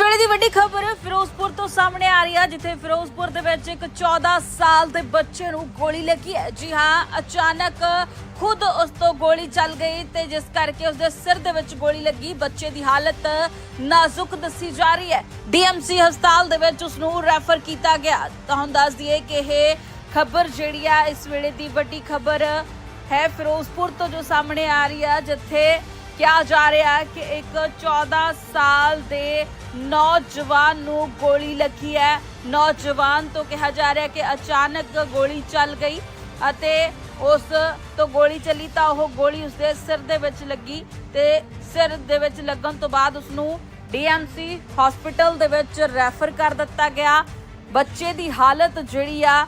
ਵੱਡੀ ਖਬਰ ਫਿਰੋਜ਼ਪੁਰ ਤੋਂ ਸਾਹਮਣੇ ਆ ਰਹੀ ਹੈ ਜਿੱਥੇ ਫਿਰੋਜ਼ਪੁਰ ਦੇ ਵਿੱਚ ਇੱਕ 14 ਸਾਲ ਦੇ ਬੱਚੇ ਨੂੰ ਗੋਲੀ ਲੱਗੀ ਹੈ। ਜੀ ਹਾਂ, ਅਚਾਨਕ ਖੁਦ ਉਸ ਤੋਂ ਗੋਲੀ ਚੱਲ ਗਈ ਤੇ ਜਿਸ ਕਰਕੇ ਉਸ ਦੇ ਸਿਰ ਦੇ ਵਿੱਚ ਗੋਲੀ ਲੱਗੀ। ਬੱਚੇ ਦੀ ਹਾਲਤ ਨਾਜ਼ੁਕ ਦੱਸੀ ਜਾ ਰਹੀ ਹੈ। ਡੀਐਮਸੀ ਹਸਪਤਾਲ ਦੇ ਵਿੱਚ ਉਸ ਨੂੰ ਰੈਫਰ ਕੀਤਾ ਗਿਆ। ਤੁਹਾਨੂੰ ਦੱਸ ਦਈਏ ਕਿ ਇਹ ਖਬਰ ਜਿਹੜੀ ਆ, ਇਸ ਵੇਲੇ ਦੀ ਵੱਡੀ ਖਬਰ ਹੈ ਫਿਰੋਜ਼ਪੁਰ ਤੋਂ ਜੋ ਸਾਹਮਣੇ ਆ ਰਹੀ ਹੈ ਜਿੱਥੇ ਕਿਹਾ ਜਾ ਰਿਹਾ ਹੈ ਕਿ ਇੱਕ 14 ਸਾਲ ਦੇ ਨੌਜਵਾਨ ਨੂੰ ਗੋਲੀ ਲੱਗੀ ਹੈ। ਨੌਜਵਾਨ ਤੋਂ ਕਿਹਾ ਜਾ ਰਿਹਾ ਕਿ ਅਚਾਨਕ ਗੋਲੀ ਚੱਲ ਗਈ ਅਤੇ ਉਸ ਤੋਂ ਗੋਲੀ ਚੱਲੀ ਤਾਂ ਉਹ ਗੋਲੀ ਉਸਦੇ ਸਿਰ ਦੇ ਵਿੱਚ ਲੱਗੀ ਤੇ ਸਿਰ ਦੇ ਵਿੱਚ ਲੱਗਣ ਤੋਂ ਬਾਅਦ ਉਸ ਨੂੰ ਡੀਐਮਸੀ ਹਸਪੀਟਲ ਦੇ ਵਿੱਚ ਰੈਫਰ ਕਰ ਦਿੱਤਾ ਗਿਆ। ਬੱਚੇ ਦੀ ਹਾਲਤ ਜਿਹੜੀ ਆ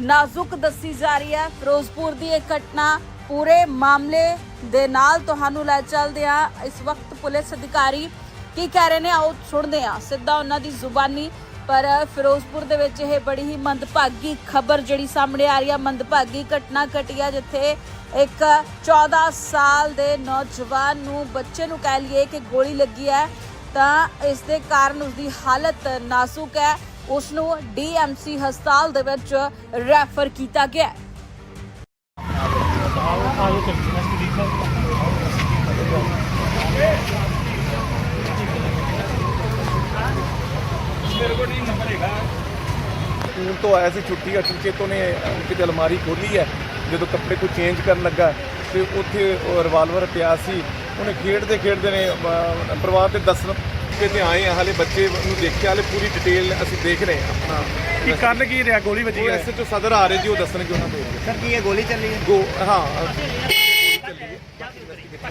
ਨਾਜ਼ੁਕ ਦੱਸੀ ਜਾ ਰਹੀ ਹੈ। ਫਿਰੋਜ਼ਪੁਰ ਦੀ ਇਹ ਘਟਨਾ ਪੂਰੇ ਮਾਮਲੇ ਦੇ ਨਾਲ ਤੁਹਾਨੂੰ ਲੈ ਚੱਲਦੇ ਆ। ਇਸ ਵਕਤ ਪੁਲਿਸ ਅਧਿਕਾਰੀ ਕੀ ਕਹਿ ਰਹੇ ਨੇ? ਆਓ ਸੁਣਦੇ ਆ ਸਿੱਧਾ ਉਹਨਾਂ ਦੀ ਜ਼ੁਬਾਨੀ, ਪਰ ਫਿਰੋਜ਼ਪੁਰ ਦੇ ਵਿੱਚ ਇਹ ਬੜੀ ਹੀ ਮੰਦਭਾਗੀ ਖਬਰ ਜਿਹੜੀ ਸਾਹਮਣੇ ਆ ਰਹੀ ਹੈ ਮੰਦਭਾਗੀ ਘਟਨਾ ਘਟੀ ਆ ਜਿੱਥੇ ਇੱਕ 14 ਸਾਲ ਦੇ ਨੌਜਵਾਨ ਨੂੰ ਬੱਚੇ ਨੂੰ ਕਹਿ ਲਈਏ ਕਿ ਗੋਲੀ ਲੱਗੀ ਹੈ, ਤਾਂ ਇਸ ਦੇ ਕਾਰਨ ਉਸ ਦੀ ਹਾਲਤ ਨਾਜ਼ੁਕ ਹੈ। ਉਸ ਨੂੰ ਡੀਐਮਸੀ ਹਸਪਤਾਲ ਦੇ ਵਿੱਚ ਰੈਫਰ ਕੀਤਾ ਗਿਆ ਆਜੋ ਸਕੂਲ ਤੋਂ ਆਇਆ ਸੀ ਛੁੱਟੀ ਆ ਟੀਚੇ ਤੋਂ ਨੇ ਕਿਤੇ ਅਲਮਾਰੀ ਖੋਲੀ ਹੈ ਜਦੋਂ ਕੱਪੜੇ ਕੋਈ ਚੇਂਜ ਕਰਨ ਲੱਗਾ ਤੇ ਉੱਥੇ ਰਿਵਾਲਵਰ ਪਿਆ ਸੀ। ਉਹਨੇ ਖੇਡਦੇ ਖੇਡਦੇ ਨੇ ਪਰਿਵਾਰ ਦੇ 10 ਮੌਕੇ ਤੇ ਆਏ ਆ ਹਲੇ ਬੱਚੇ ਨੂੰ ਦੇਖਿਆ ਹਲੇ ਪੂਰੀ ਡਿਟੇਲ ਅਸੀਂ ਦੇਖ ਰਹੇ ਆ ਆਪਣਾ ਕਰਨ ਕੀ ਰਿਹਾ ਗੋਲੀ ਵੱਜੀ ਉਹ ਹੈ ਸਦਰ ਆ ਰਹੇ ਜੀ ਉਹ ਦੱਸਣਗੇ ਉਹਨਾਂ ਦੇ ਸਰ ਕੀ ਇਹ ਗੋਲੀ ਚੱਲੀ ਹੈ? ਗੋ ਹਾਂ।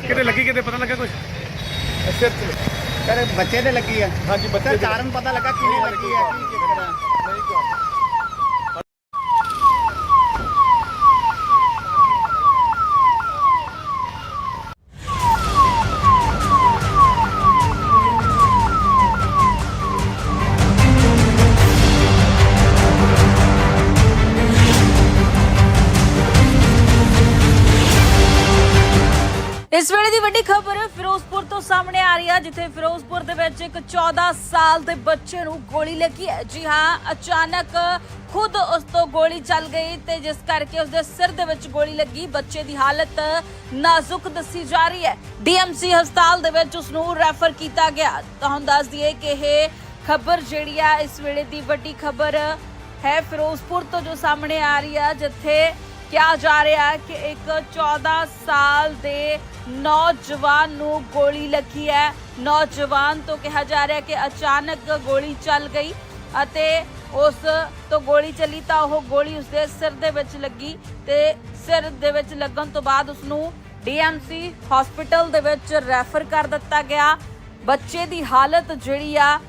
ਕਿਤੇ ਲੱਗੀ ਕਿਤੇ ਪਤਾ ਲੱਗਾ ਕੁਝ ਐਸਐਚਓ ਸਰ ਬੱਚੇ ਤੇ ਲੱਗੀ ਆ ਹਾਂਜੀ ਬੱਚੇ ਕਾਰਨ ਪਤਾ ਲੱਗਾ ਕਿਵੇਂ ਲੱਗੀ ਹੈ ਕੀ ਚੱਕਰ ਨਹੀਂ ਕਿਉਂ ਇਸ ਵੇਲੇ ਦੀ ਵੱਡੀ ਖਬਰ ਫਿਰੋਜ਼ਪੁਰ ਤੋਂ ਸਾਹਮਣੇ ਆ ਰਹੀ ਹੈ ਜਿੱਥੇ ਫਿਰੋਜ਼ਪੁਰ ਦੇ ਵਿੱਚ ਇੱਕ 14 ਸਾਲ ਦੇ ਬੱਚੇ ਨੂੰ ਗੋਲੀ ਲੱਗੀ ਹੈ। ਜੀ ਹਾਂ, ਅਚਾਨਕ ਖੁਦ ਉਸ ਤੋਂ ਗੋਲੀ ਚੱਲ ਗਈ ਤੇ ਜਿਸ ਕਰਕੇ ਉਸ ਦੇ ਸਿਰ ਦੇ ਵਿੱਚ ਗੋਲੀ ਲੱਗੀ। ਬੱਚੇ ਦੀ ਹਾਲਤ ਨਾਜ਼ੁਕ ਦੱਸੀ ਜਾ ਰਹੀ ਹੈ। ਡੀਐਮਸੀ ਹਸਪਤਾਲ ਦੇ ਵਿੱਚ ਉਸ ਨੂੰ ਰੈਫਰ ਕੀਤਾ ਗਿਆ। ਤੁਹਾਨੂੰ ਦੱਸ ਦਈਏ ਕਿ ਇਹ ਖਬਰ ਜਿਹੜੀ ਆ, ਇਸ ਵੇਲੇ ਦੀ ਵੱਡੀ ਖਬਰ ਹੈ ਫਿਰੋਜ਼ਪੁਰ ਤੋਂ ਜੋ ਸਾਹਮਣੇ ਆ ਰਹੀ ਹੈ ਜਿੱਥੇ ਕਿਹਾ ਜਾ ਰਿਹਾ ਹੈ ਕਿ ਇੱਕ 14 ਸਾਲ ਦੇ ਨੌਜਵਾਨ ਨੂੰ ਗੋਲੀ ਲੱਗੀ ਹੈ। ਨੌਜਵਾਨ ਤੋਂ ਕਿਹਾ ਜਾ ਰਿਹਾ ਕਿ ਅਚਾਨਕ ਗੋਲੀ ਚੱਲ ਗਈ ਅਤੇ ਉਸ ਤੋਂ ਗੋਲੀ ਚੱਲੀ ਤਾਂ ਉਹ ਗੋਲੀ ਉਸਦੇ ਸਿਰ ਦੇ ਵਿੱਚ ਲੱਗੀ ਤੇ ਸਿਰ ਦੇ ਵਿੱਚ ਲੱਗਣ ਤੋਂ ਬਾਅਦ ਉਸ ਨੂੰ ਡੀਐਮਸੀ ਹਸਪੀਟਲ ਦੇ ਵਿੱਚ ਰੈਫਰ ਕਰ ਦਿੱਤਾ ਗਿਆ। ਬੱਚੇ ਦੀ ਹਾਲਤ ਜਿਹੜੀ ਆ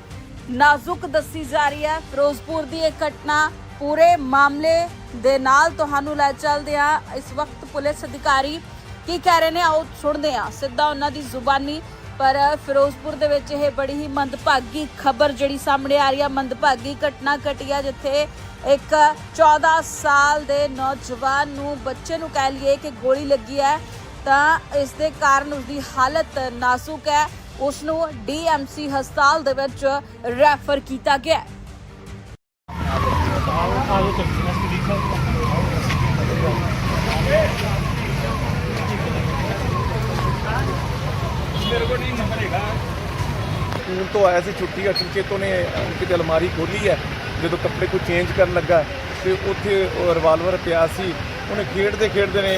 ਨਾਜ਼ੁਕ ਦੱਸੀ ਜਾ ਰਹੀ ਹੈ। ਫਿਰੋਜ਼ਪੁਰ ਦੀ ਇਹ ਘਟਨਾ ਪੂਰੇ ਮਾਮਲੇ ਦੇ ਨਾਲ ਤੁਹਾਨੂੰ ਲੈ ਚੱਲਦੇ ਆ ਇਸ ਵਕਤ ਪੁਲਿਸ ਅਧਿਕਾਰੀ ਕੀ ਕਹਿ ਰਹੇ ਨੇ? ਆਓ ਸੁਣਦੇ ਆ ਸਿੱਧਾ ਉਹਨਾਂ ਦੀ ਜ਼ੁਬਾਨੀ, ਪਰ ਫਿਰੋਜ਼ਪੁਰ ਦੇ ਵਿੱਚ ਇਹ ਬੜੀ ਹੀ ਮੰਦਭਾਗੀ ਖਬਰ ਜਿਹੜੀ ਸਾਹਮਣੇ ਆ ਰਹੀ ਹੈ ਮੰਦਭਾਗੀ ਘਟਨਾ ਘਟੀ ਆ ਜਿੱਥੇ ਇੱਕ 14 ਸਾਲ ਦੇ ਨੌਜਵਾਨ ਨੂੰ ਬੱਚੇ ਨੂੰ ਕਹਿ ਲਈਏ ਕਿ ਗੋਲੀ ਲੱਗੀ ਹੈ, ਤਾਂ ਇਸ ਦੇ ਕਾਰਨ ਉਸ ਦੀ ਹਾਲਤ ਨਾਜ਼ੁਕ ਹੈ। ਉਸ ਨੂੰ ਡੀਐਮਸੀ ਹਸਪਤਾਲ ਦੇ ਵਿੱਚ ਰੈਫਰ ਕੀਤਾ ਗਿਆ ਸਕੂਲ ਤੋਂ ਆਇਆ ਸੀ ਛੁੱਟੀ ਆ ਚੁੱਕੇ ਤੋਂ ਨੇ ਕਿਤੇ ਅਲਮਾਰੀ ਖੋਲੀ ਹੈ ਜਦੋਂ ਕੱਪੜੇ ਕੋਈ ਚੇਂਜ ਕਰਨ ਲੱਗਾ, ਤੇ ਉੱਥੇ ਰਿਵਾਲਵਰ ਪਿਆ ਸੀ। ਉਹਨੇ ਖੇਡਦੇ ਖੇਡਦੇ ਨੇ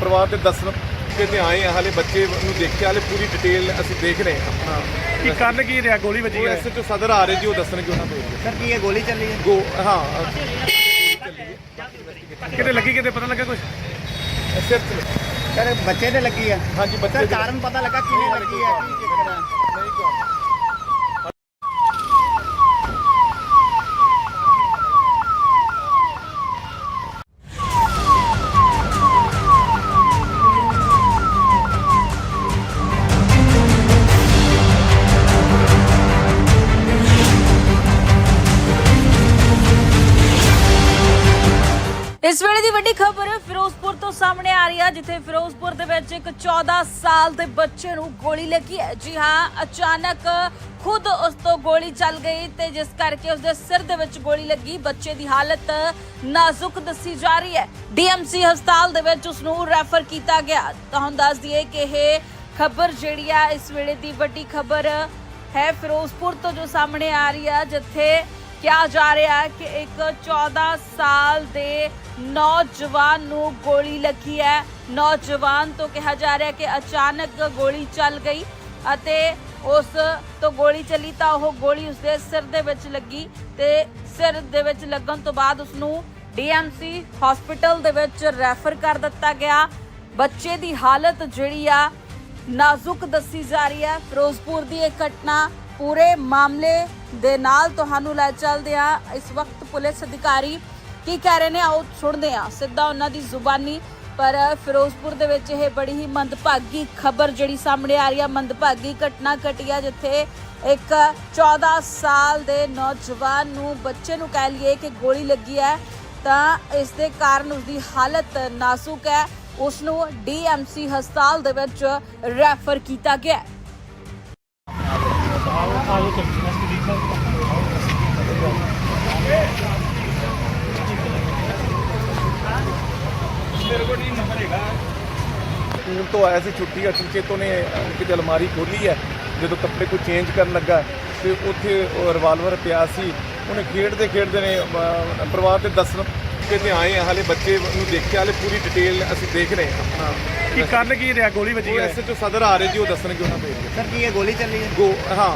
ਪਰਿਵਾਰ ਦੇ 10 ਮੌਕੇ ਤੇ ਆਏ ਆ ਹਾਲੇ ਬੱਚੇ ਨੂੰ ਦੇਖਿਆ ਹਾਲੇ ਪੂਰੀ ਡਿਟੇਲ ਅਸੀਂ ਦੇਖ ਰਹੇ ਹਾਂ। ਕੀ ਕਰਨ ਕੀ ਰਿਹਾ? ਗੋਲੀ ਵੱਜੀ ਉਹ ਹੈ। ਸਦਰ ਆ ਰਹੇ ਜੀ ਉਹ ਦੱਸਣਗੇ ਉਹਨਾਂ ਤੋਂ। ਸਰ ਕੀ ਇਹ ਗੋਲੀ ਚੱਲੀ ਹੈ? ਗੋ ਹਾਂ। ਕਿਤੇ ਲੱਗੀ ਕਿਤੇ ਪਤਾ ਲੱਗਾ ਕੁਝ ਸਿਰ ਤੇ- ਸਰ ਬੱਚੇ ਤੇ ਲੱਗੀ ਆ ਹਾਂਜੀ ਬੱਚੇ ਸਰ ਕਾਰਨ ਪਤਾ ਲੱਗਾ ਕਿਵੇਂ ਲੱਗੀ ਆ। ਕੀ ਚੱਕਰ ਨਹੀਂ ਕਿਉਂ ਜਿੱਥੇ ਫਿਰੋਜ਼ਪੁਰ ਦੇ ਵਿੱਚ ਇੱਕ 14 ਸਾਲ ਦੇ ਬੱਚੇ ਨੂੰ ਗੋਲੀ ਲੱਗੀ ਹੈ। ਜੀ ਹਾਂ, ਅਚਾਨਕ ਖੁਦ ਉਸ ਤੋਂ ਗੋਲੀ ਚੱਲ ਗਈ ਤੇ ਜਿਸ ਕਰਕੇ ਉਸ ਦੇ ਸਿਰ ਦੇ ਵਿੱਚ ਗੋਲੀ ਲੱਗੀ। ਬੱਚੇ ਦੀ ਹਾਲਤ ਨਾਜ਼ੁਕ ਦੱਸੀ ਜਾ ਰਹੀ ਹੈ। ਡੀਐਮਸੀ ਹਸਪਤਾਲ ਦੇ ਵਿੱਚ ਉਸ ਨੂੰ ਰੈਫਰ ਕੀਤਾ ਗਿਆ। ਤੁਹਾਨੂੰ ਦੱਸ ਦਈਏ ਕਿ ਇਹ ਖਬਰ ਜਿਹੜੀ ਆ, ਇਸ ਵੇਲੇ ਦੀ ਵੱਡੀ ਖਬਰ ਹੈ ਫਿਰੋਜ਼ਪੁਰ ਤੋਂ ਜੋ ਸਾਹਮਣੇ ਆ ਰਹੀ ਹੈ ਜਿੱਥੇ ਕਿਹਾ ਜਾ ਰਿਹਾ ਹੈ ਕਿ ਇੱਕ 14 ਸਾਲ ਦੇ ਨੌਜਵਾਨ ਨੂੰ ਗੋਲੀ ਲੱਗੀ ਹੈ। ਨੌਜਵਾਨ ਤੋਂ ਕਿਹਾ ਜਾ ਰਿਹਾ ਕਿ ਅਚਾਨਕ ਗੋਲੀ ਚੱਲ ਗਈ ਅਤੇ ਉਸ ਤੋਂ ਗੋਲੀ ਚੱਲੀ ਤਾਂ ਉਹ ਗੋਲੀ ਉਸਦੇ ਸਿਰ ਦੇ ਵਿੱਚ ਲੱਗੀ ਤੇ ਸਿਰ ਦੇ ਵਿੱਚ ਲੱਗਣ ਤੋਂ ਬਾਅਦ ਉਸ ਨੂੰ ਡੀਐਮਸੀ ਹਸਪੀਟਲ ਦੇ ਵਿੱਚ ਰੈਫਰ ਕਰ ਦਿੱਤਾ ਗਿਆ। ਬੱਚੇ ਦੀ ਹਾਲਤ ਜਿਹੜੀ ਆ ਨਾਜ਼ੁਕ ਦੱਸੀ ਜਾ ਰਹੀ ਹੈ। ਫਿਰੋਜ਼ਪੁਰ ਦੀ ਇਹ ਘਟਨਾ ਪੂਰੇ ਮਾਮਲੇ ਦੇ ਨਾਲ ਤੁਹਾਨੂੰ ਲੈ ਚੱਲਦੇ ਆ। ਇਸ ਵਕਤ ਪੁਲਿਸ ਅਧਿਕਾਰੀ ਕੀ ਕਹਿ ਰਹੇ ਨੇ, ਆਓ ਸੁਣਦੇ ਆ ਸਿੱਧਾ ਉਹਨਾਂ ਦੀ ਜ਼ੁਬਾਨੀ ਪਰ ਫਿਰੋਜ਼ਪੁਰ ਦੇ ਵਿੱਚ ਇਹ ਬੜੀ ਹੀ ਮੰਦਭਾਗੀ ਖਬਰ ਜਿਹੜੀ ਸਾਹਮਣੇ ਆ ਰਹੀ ਹੈ ਮੰਦਭਾਗੀ ਘਟਨਾ ਘਟੀ ਆ ਜਿੱਥੇ ਇੱਕ 14 ਸਾਲ ਦੇ ਨੌਜਵਾਨ ਨੂੰ ਬੱਚੇ ਨੂੰ ਕਹਿ ਲਈਏ ਕਿ ਗੋਲੀ ਲੱਗੀ ਹੈ, ਤਾਂ ਇਸ ਦੇ ਕਾਰਨ ਉਸ ਦੀ ਹਾਲਤ ਨਾਜ਼ੁਕ ਹੈ। ਉਸ ਨੂੰ ਡੀਐਮਸੀ ਹਸਪਤਾਲ ਦੇ ਵਿੱਚ ਰੈਫਰ ਕੀਤਾ ਗਿਆ ਹੈ ਆਜੋ ਚੱਲਦੇ ਹਾਂ ਸਪੀਡ ਮੇਰੇ ਕੋਲ ਨਹੀਂ ਨੰਬਰ ਹੈਗਾ। ਸਕੂਲ ਤੋਂ ਆਇਆ ਸੀ ਛੁੱਟੀ ਅਚਨਚੇਤ ਉਹਨੇ ਅਹ, ਕਿਤੇ ਅਲਮਾਰੀ ਖੋਲੀ ਹੈ ਜਦੋਂ ਕੱਪੜੇ ਕੋਈ ਚੇਂਜ ਕਰਨ ਲੱਗਾ ਤੇ ਉੱਥੇ ਰਿਵਾਲਵਰ ਪਿਆ ਸੀ। ਉਹਨੇ ਖੇਡਦੇ ਖੇਡਦੇ ਨੇ ਪਰਿਵਾਰ ਦੇ ਦੱਸਣ ਕਿ ਤੇ ਆਏ ਆ ਹਾਲੇ ਬੱਚੇ ਨੂੰ ਦੇਖਿਆ ਹਾਲੇ ਪੂਰੀ ਡਿਟੇਲ ਅਸੀਂ ਦੇਖ ਰਹੇ ਹਾਂ। ਕੀ ਕਾਰਨ ਕੀ ਰਿਹਾ? ਗੋਲੀ ਵੱਜੀ ਐਸਐਚਓ ਸਦਰ ਆ ਰਹੇ ਜੀ ਉਹ ਦੱਸਣਗੇ ਉਹਨਾਂ ਦੇ। ਸਰ ਕੀ ਇਹ ਗੋਲੀ ਚੱਲੀ ਹੈ? ਗੋ ਹਾਂ।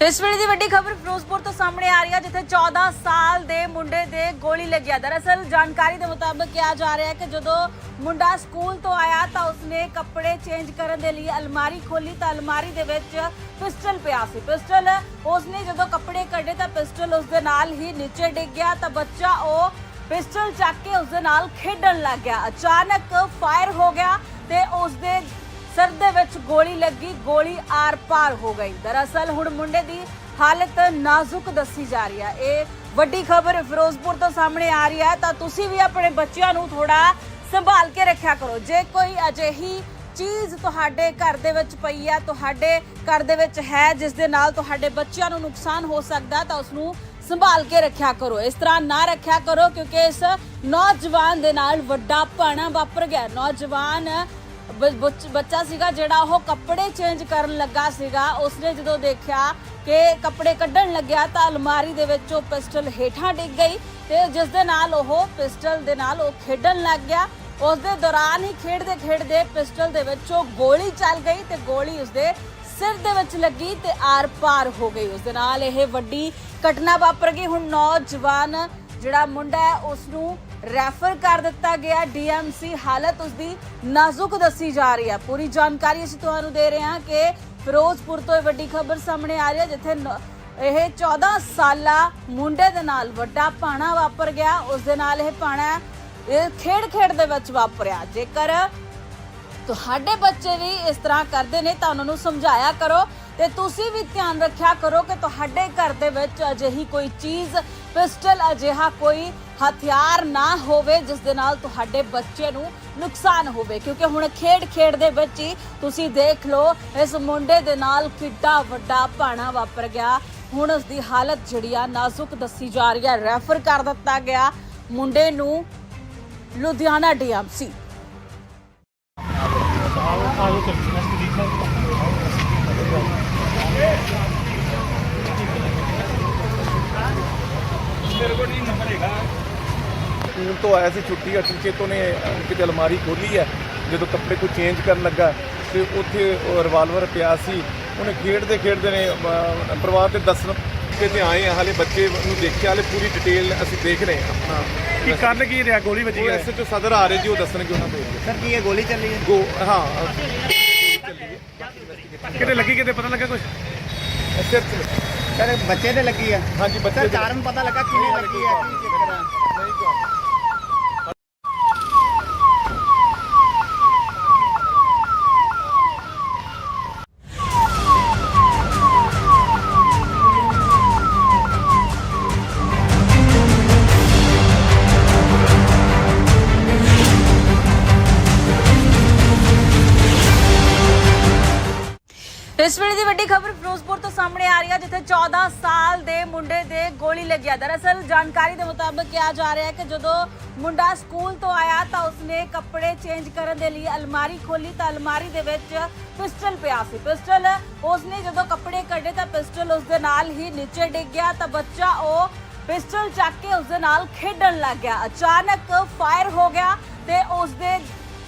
ਇਸ ਵੇਲੇ ਦੀ ਵੱਡੀ ਖਬਰ ਫਿਰੋਜ਼ਪੁਰ ਤੋਂ ਸਾਹਮਣੇ ਆ ਰਹੀ ਹੈ ਜਿੱਥੇ 14 ਸਾਲ ਦੇ ਮੁੰਡੇ ਦੇ ਗੋਲੀ ਲੱਗਿਆ ਦਰਅਸਲ ਜਾਣਕਾਰੀ ਦੇ ਮੁਤਾਬਕ ਕਿਹਾ ਜਾ ਰਿਹਾ ਹੈ ਕਿ ਜਦੋਂ ਮੁੰਡਾ ਸਕੂਲ ਤੋਂ ਆਇਆ ਤਾਂ ਉਸਨੇ ਕੱਪੜੇ ਚੇਂਜ ਕਰਨ ਦੇ ਲਈ ਅਲਮਾਰੀ ਖੋਲੀ ਤਾਂ ਅਲਮਾਰੀ ਦੇ ਵਿੱਚ ਪਿਸਟਲ ਪਿਆ ਸੀ। ਪਿਸਟਲ ਉਸਨੇ ਜਦੋਂ ਕੱਪੜੇ ਕੱਢੇ ਤਾਂ ਪਿਸਟਲ ਉਸਦੇ ਨਾਲ ਹੀ ਨੀਚੇ ਡਿੱਗ ਗਿਆ ਤਾਂ ਬੱਚਾ ਉਹ ਪਿਸਟਲ ਚੱਕ ਕੇ ਉਸਦੇ ਨਾਲ ਖੇਡਣ ਲੱਗ ਗਿਆ। ਅਚਾਨਕ ਫਾਇਰ ਹੋ ਗਿਆ ਤੇ ਉਸਦੇ ਸਿਰ ਦੇ ਵਿੱਚ ਗੋਲੀ ਲੱਗੀ, ਗੋਲੀ ਆਰ-ਪਾਰ ਹੋ ਗਈ। ਦਰਅਸਲ ਹੁਣ ਮੁੰਡੇ ਦੀ ਹਾਲਤ ਨਾਜ਼ੁਕ ਦੱਸੀ ਜਾ ਰਹੀ ਹੈ। ਇਹ ਵੱਡੀ ਖਬਰ ਫਿਰੋਜ਼ਪੁਰ ਤੋਂ ਸਾਹਮਣੇ ਆ ਰਹੀ ਹੈ, ਤਾਂ ਤੁਸੀਂ ਵੀ ਆਪਣੇ ਬੱਚਿਆਂ ਨੂੰ ਥੋੜਾ ਸੰਭਾਲ ਕੇ ਰੱਖਿਆ ਕਰੋ। ਜੇ ਕੋਈ ਅਜਿਹੀ ਚੀਜ਼ ਤੁਹਾਡੇ ਘਰ ਦੇ ਵਿੱਚ ਪਈ ਹੈ, ਤੁਹਾਡੇ ਘਰ ਦੇ ਵਿੱਚ ਹੈ, ਜਿਸ ਦੇ ਨਾਲ ਤੁਹਾਡੇ ਬੱਚਿਆਂ ਨੂੰ ਨੁਕਸਾਨ ਹੋ ਸਕਦਾ, ਤਾਂ ਉਸ ਨੂੰ ਸੰਭਾਲ ਕੇ ਰੱਖਿਆ ਕਰੋ। ਇਸ ਤਰ੍ਹਾਂ ਨਾ ਰੱਖਿਆ ਕਰੋ, ਕਿਉਂਕਿ ਇਸ ਨੌਜਵਾਨ ਦੇ ਨਾਲ ਵੱਡਾ ਭਾਣਾ ਵਾਪਰ ਗਿਆ। ਨੌਜਵਾਨ ਬ- ਬੱਚ- ਬੱਚਾ ਸੀਗਾ ਜਿਹੜਾ ਉਹ ਕੱਪੜੇ ਚੇਂਜ ਕਰਨ ਲੱਗਾ ਸੀਗਾ। ਉਸਨੇ ਜਦੋਂ ਦੇਖਿਆ ਕਿ ਕੱਪੜੇ ਕੱਢਣ ਲੱਗਿਆ ਤਾਂ ਅਲਮਾਰੀ ਦੇ ਵਿੱਚ ਉਹ ਪਿਸਟਲ ਹੇਠਾਂ ਡਿੱਗ ਗਈ ਤੇ ਜਿਸ ਦੇ ਨਾਲ ਉਹ ਪਿਸਟਲ ਦੇ ਨਾਲ ਉਹ ਖੇਡਣ ਲੱਗ ਗਿਆ। ਉਸ ਦੇ ਦੌਰਾਨ ਹੀ ਖੇਡਦੇ ਖੇਡਦੇ ਪਿਸਟਲ ਦੇ ਵਿੱਚ ਉਹ ਗੋਲੀ ਚੱਲ ਗਈ ਤੇ ਗੋਲੀ ਉਸਦੇ ਸਿਰ ਦੇ ਵਿੱਚ ਲੱਗੀ ਤੇ ਆਰ-ਪਾਰ ਹੋ ਗਈ। ਉਸ ਦੇ ਨਾਲ ਇਹ ਵੱਡੀ ਘਟਨਾ ਵਾਪਰ ਗਈ। ਹੁਣ ਨੌਜਵਾਨ ਜਿਹੜਾ ਮੁੰਡਾ ਹੈ ਉਸ ਨੂੰ ਰੈਫਰ ਕਰ ਦਿੱਤਾ ਗਿਆ। ਡੀਐਮਸੀ ਹਾਲਤ ਉਸ ਦੀ ਨਾਜ਼ੁਕ ਦੱਸੀ ਜਾ ਰਹੀ ਹੈ। ਪੂਰੀ ਜਾਣਕਾਰੀ ਅਸੀਂ ਤੁਹਾਨੂੰ ਦੇ ਰਹੇ ਹਾਂ ਕਿ ਫਿਰੋਜ਼ਪੁਰ ਤੋਂ ਇਹ ਵੱਡੀ ਖਬਰ ਸਾਹਮਣੇ ਆ ਰਹੀ ਹੈ, ਜਿੱਥੇ ਇਹ 14 ਸਾਲਾ ਮੁੰਡੇ ਦੇ ਨਾਲ ਵੱਡਾ ਪਾਣਾ ਵਾਪਰ ਗਿਆ। ਉਸ ਦੇ ਨਾਲ ਇਹ ਪਾਣਾ, ਇਹ ਖੇਡ ਖੇਡ ਦੇ ਵਿੱਚ ਵਾਪਰਿਆ। ਜੇਕਰ ਤੁਹਾਡੇ ਬੱਚੇ ਵੀ ਇਸ ਤਰ੍ਹਾਂ ਕਰਦੇ ਨੇ ਤਾਂ ਉਹਨਾਂ ਨੂੰ ਸਮਝਾਇਆ ਕਰੋ ਤੇ ਤੁਸੀਂ ਵੀ ਧਿਆਨ ਰੱਖਿਆ ਕਰੋ ਕਿ ਤੁਹਾਡੇ ਘਰ ਦੇ ਵਿੱਚ ਅਜਿਹੀ ਕੋਈ ਚੀਜ਼, ਪਿਸਟਲ ਅਜਿਹਾ ਕੋਈ ਹਥਿਆਰ ਨਾ ਹੋਵੇ, ਜਿਸ ਦੇ ਨਾਲ ਤੁਹਾਡੇ ਬੱਚੇ ਨੂੰ ਨੁਕਸਾਨ ਹੋਵੇ। ਕਿਉਂਕਿ ਹੁਣ ਖੇਡ ਖੇਡ ਦੇ ਵਿੱਚ ਹੀ ਤੁਸੀਂ ਦੇਖ ਲਓ, ਇਸ ਮੁੰਡੇ ਦੇ ਨਾਲ ਕਿੱਡਾ ਵੱਡਾ ਭਾਣਾ ਵਾਪਰ ਗਿਆ। ਹੁਣ ਉਸ ਦੀ ਹਾਲਤ ਜਿਹੜੀ ਆ ਨਾਜ਼ੁਕ ਦੱਸੀ ਜਾ ਰਹੀ ਹੈ ਰੈਫਰ ਕਰ ਦਿੱਤਾ ਗਿਆ ਮੁੰਡੇ ਨੂੰ ਲੁਧਿਆਣਾ ਡੀਐਮਸੀ। ਆਜੋ ਚੱਲਦੇ ਮੇਰੇ ਕੋਲ ਨਹੀਂ ਨੰਬਰ ਹੈਗਾ। ਸਕੂਲ ਤੋਂ ਆਇਆ ਸੀ ਛੁੱਟੀ ਅਚਨਚੇਤ ਉਹਨੇ ਅਹ, ਕਿਤੇ ਅਲਮਾਰੀ ਖੋਲੀ ਹੈ ਜਦੋਂ ਕੱਪੜੇ ਕੋਈ ਚੇਂਜ ਕਰਨ ਲੱਗਾ ਤੇ ਉੱਥੇ ਰਿਵਾਲਵਰ ਪਿਆ ਸੀ। ਉਹਨੇ ਖੇਡਦੇ ਖੇਡਦੇ ਨੇ ਪਰਿਵਾਰ ਦੇ ਦੱਸਣ ਕਿ ਤੇ ਆਏ ਆ ਹਾਲੇ ਬੱਚੇ ਨੂੰ ਦੇਖਿਆ ਹਾਲੇ ਪੂਰੀ ਡਿਟੇਲ ਅਸੀਂ ਦੇਖ ਰਹੇ ਹਾਂ। ਆਪਣਾ ਕੀ ਕਾਰਨ ਕੀ ਰਿਹਾ? ਗੋਲੀ ਵੱਜੀ ਹੈ? ਐਸਐਚਓ ਸਦਰ ਆ ਰਹੇ ਜੀ ਉਹ ਦੱਸਣਗੇ ਉਹਨਾਂ ਦੇ ਸਰ ਕੀ ਇਹ ਗੋਲੀ ਚੱਲੀ ਹੈ? ਗੋ ਹਾਂ। ਕਿਤੇ ਲੱਗੀ ਕਿਤੇ ਪਤਾ ਲੱਗਾ ਕੁਝ ਸਿਰ। ਸਰ ਬੱਚੇ ਤੇ ਲੱਗੀ ਆ ਹਾਂਜੀ ਬੱਚੇ ਕਾਰਨ ਪਤਾ ਲੱਗਾ ਕਿਵੇਂ ਲੱਗੀ ਆ ਕੀ ਚੱਕਰ ਆ? ਨਹੀਂ ਗਾ। 14 ਸਾਲ ਦੇ ਮੁੰਡੇ ਦੇ ਗੋਲੀ ਲੱਗਿਆ ਦਰਅਸਲ ਜਾਣਕਾਰੀ ਦੇ ਮੁਤਾਬਕ ਕਿਹਾ ਜਾ ਰਿਹਾ ਹੈ ਕਿ ਜਦੋਂ ਮੁੰਡਾ ਸਕੂਲ ਤੋਂ ਆਇਆ ਤਾਂ ਉਸਨੇ ਕੱਪੜੇ ਚੇਂਜ ਕਰਨ ਦੇ ਲਈ ਅਲਮਾਰੀ ਖੋਲੀ ਤਾਂ ਅਲਮਾਰੀ ਦੇ ਵਿੱਚ ਪਿਸਟਲ ਪਿਆ ਸੀ। ਪਿਸਟਲ ਉਸਨੇ ਜਦੋਂ ਕੱਪੜੇ ਕੱਢੇ ਤਾਂ ਪਿਸਟਲ ਉਸਦੇ ਨਾਲ ਹੀ ਨੀਚੇ ਡਿੱਗ ਗਿਆ ਤਾਂ ਬੱਚਾ ਉਹ ਪਿਸਟਲ ਚੱਕ ਕੇ ਉਸਦੇ ਨਾਲ ਖੇਡਣ ਲੱਗ ਗਿਆ। ਅਚਾਨਕ ਫਾਇਰ ਹੋ ਗਿਆ ਤੇ ਉਸਦੇ